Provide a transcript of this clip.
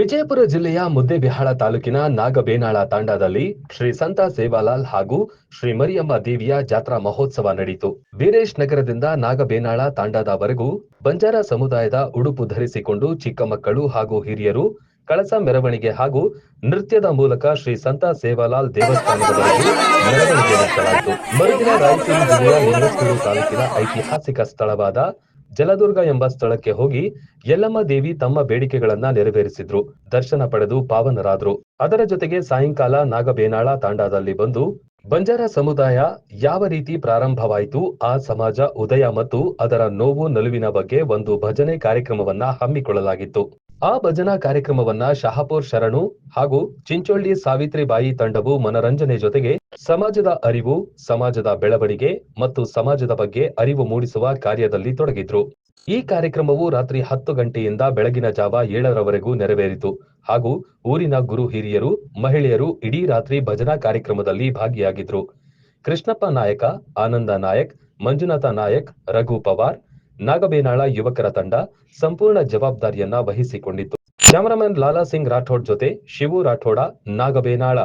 ವಿಜಯಪುರ ಜಿಲ್ಲೆಯ ಮುದ್ದೇಬಿಹಾಳ ತಾಲೂಕಿನ ನಾಗಬೇನಾಳ ತಾಂಡಾದಲ್ಲಿ ಶ್ರೀ ಸಂತ ಸೇವಾಲಾಲ್ ಹಾಗೂ ಶ್ರೀ ಮರಿಯಮ್ಮ ದೇವಿಯ ಜಾತ್ರಾ ಮಹೋತ್ಸವ ನಡೆಯಿತು ವೀರೇಶ್ ನಗರದಿಂದ ನಾಗಬೇನಾಳ ತಾಂಡಾದವರೆಗೂ ಬಂಜಾರ ಸಮುದಾಯದ ಉಡುಪು ಧರಿಸಿಕೊಂಡು ಚಿಕ್ಕ ಮಕ್ಕಳು ಹಾಗೂ ಹಿರಿಯರು ಕಳಸ ಮೆರವಣಿಗೆ ಹಾಗೂ ನೃತ್ಯದ ಮೂಲಕ ಶ್ರೀ ಸಂತ ಸೇವಾಲಾಲ್ ದೇವಸ್ಥಾನದವರೆಗೂ ಮೆರವಣಿಗೆ ನಡೆಸಲಾಯಿತು. ಮರುದಿನ ರಾಯಚೂರು ಜಿಲ್ಲೆಯ ತಾಲೂಕಿನ ಐತಿಹಾಸಿಕ ಸ್ಥಳವಾದ ಜಲದುರ್ಗ ಎಂಬ ಸ್ಥಳಕ್ಕೆ ಹೋಗಿ ಯಲ್ಲಮ್ಮ ದೇವಿ ತಮ್ಮ ಬೇಡಿಕೆಗಳನ್ನ ನೆರವೇರಿಸಿದ್ರು. ದರ್ಶನ ಪಡೆದು ಪಾವನರಾದ್ರು. ಅದರ ಜೊತೆಗೆ ಸಾಯಂಕಾಲ ನಾಗಬೇನಾಳ ತಾಂಡಾದಲ್ಲಿ ಬಂದು, ಬಂಜಾರ ಸಮುದಾಯ ಯಾವ ರೀತಿ ಪ್ರಾರಂಭವಾಯಿತು, ಆ ಸಮಾಜ ಉದಯ ಮತ್ತು ಅದರ ನೋವು ನಲುವಿನ ಬಗ್ಗೆ ಒಂದು ಭಜನೆ ಕಾರ್ಯಕ್ರಮವನ್ನ ಹಮ್ಮಿಕೊಳ್ಳಲಾಗಿತ್ತು. ಆ ಭಜನಾ ಕಾರ್ಯಕ್ರಮವನ್ನ ಶಹಾಪುರ್ ಶರಣು ಹಾಗೂ ಚಿಂಚೋಳ್ಳಿ ಸಾವಿತ್ರಿಬಾಯಿ ತಂಡವು ಮನರಂಜನೆ ಜೊತೆಗೆ ಸಮಾಜದ ಅರಿವು, ಸಮಾಜದ ಬೆಳವಣಿಗೆ ಮತ್ತು ಸಮಾಜದ ಬಗ್ಗೆ ಅರಿವು ಮೂಡಿಸುವ ಕಾರ್ಯದಲ್ಲಿ ತೊಡಗಿದ್ರು. ಈ ಕಾರ್ಯಕ್ರಮವು ರಾತ್ರಿ ಹತ್ತು ಗಂಟೆಯಿಂದ ಬೆಳಗಿನ ಜಾವ ಏಳರವರೆಗೂ ನೆರವೇರಿತು. ಹಾಗೂ ಊರಿನ ಗುರು ಹಿರಿಯರು, ಮಹಿಳೆಯರು ಇಡೀ ರಾತ್ರಿ ಭಜನಾ ಕಾರ್ಯಕ್ರಮದಲ್ಲಿ ಭಾಗಿಯಾಗಿದ್ರು. ಕೃಷ್ಣಪ್ಪ ನಾಯಕ, ಆನಂದ ನಾಯಕ್, ಮಂಜುನಾಥ ನಾಯಕ್, ರಘು ಪವಾರ್, ನಾಗಬೇನಾಳ ಯುವಕರ ತಂಡ ಸಂಪೂರ್ಣ ಜವಾಬ್ದಾರಿಯನ್ನ ವಹಿಸಿಕೊಂಡಿತ್ತು. ಕ್ಯಾಮರಾಮನ್ ಲಾಲಾ ಸಿಂಗ್ ರಾಠೋಡ್ ಜೊತೆ ಶಿವು ರಾಠೋಡ, ನಾಗಬೇನಾಳ.